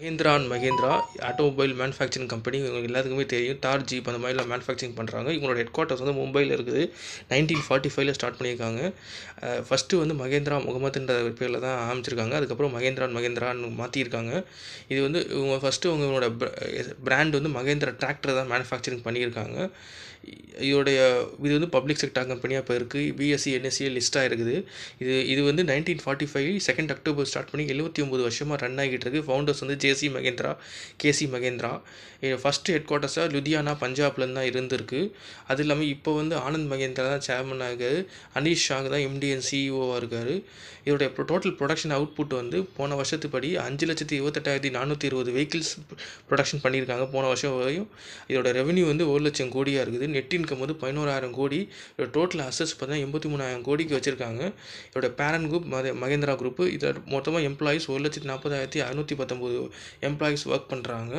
Mahindra and Mahindra automobile manufacturing company இவங்க எல்லாத்துக்குமே தெரியும். தார் ஜீப் அந்த மாதிரிலாம் மேனுஃபேக்சரிங் பண்ணுறாங்க இவங்களோட ஹெட் குவார்ட்டர்ஸ் வந்து மும்பையில் இருக்குது. நைன்டீன் ஃபார்ட்டி ஃபைவ்ல ஸ்டார்ட் பண்ணியிருக்காங்க. ஃபஸ்ட்டு வந்து மகேந்திரா முகமதுன்ற பேரில் தான் ஆரம்பிச்சிருக்காங்க. அதுக்கப்புறம் மகேந்திரா அண்ட் மகேந்திரான்னு மாற்றிருக்காங்க இது வந்து இவங்க ஃபஸ்ட்டு இவங்களோட பிராண்ட் வந்து மகேந்திரா டிராக்டர் தான் மேனுஃபேக்சரிங் பண்ணியிருக்காங்க. இதோடைய இது வந்து பப்ளிக் செக்டார் கம்பெனியாக இப்போ இருக்குது பிஎஸ்சி என்எஸ்சி லிஸ்ட்டாக இருக்குது. இது இது வந்து nineteen forty five second October start பண்ணி எழுபத்தி ஒம்பது வருஷமாக ரன் ஆகிட்டு இருக்குது ஃபவுண்டர்ஸ் வந்து KC Mahindra KC Mahindra. First head குவார்ட்டர்ஸாக Ludhiana பஞ்சாப்லேருந்து தான் இருந்திருக்கு. அது இல்லாமல் இப்போ வந்து ஆனந்த் மகேந்திரா தான் சேர்மன் ஆகுது அனீஷ் ஷாக் தான் எம்டிஎன் சிஇஓவாக இருக்கார். இதோடைய டோட்டல் ப்ரொடக்ஷன் அவுட்புட் வந்து போன வருஷத்துப்படி அஞ்சு லட்சத்தி இருபத்தெட்டாயிரத்தி நானூற்றி இருபது வெஹிக்கிள்ஸ் ப்ரொடக்ஷன் பண்ணியிருக்காங்க போன வருஷம் வரையும். இதோட ரெவன்யூ வந்து ஒரு லட்சம் கோடியாக இருக்குது. நெட் இன்கம் வந்து பதினோராயிரம் கோடி. இதோட டோட்டல் அசஸ் பார்த்தீங்கன்னா எண்பத்தி மூணாயிரம் கோடிக்கு வச்சுருக்காங்க. இதோட பேரன் குரூப் மகேந்திரா குரூப் இதில் மொத்தமாக எம்ப்ளாயீஸ் ஒரு லட்சத்தி நாற்பதாயிரத்தி அறுநூற்றி பத்தொம்போது எம்ப்ளாயீஸ் ஒர்க் பண்ணுறாங்க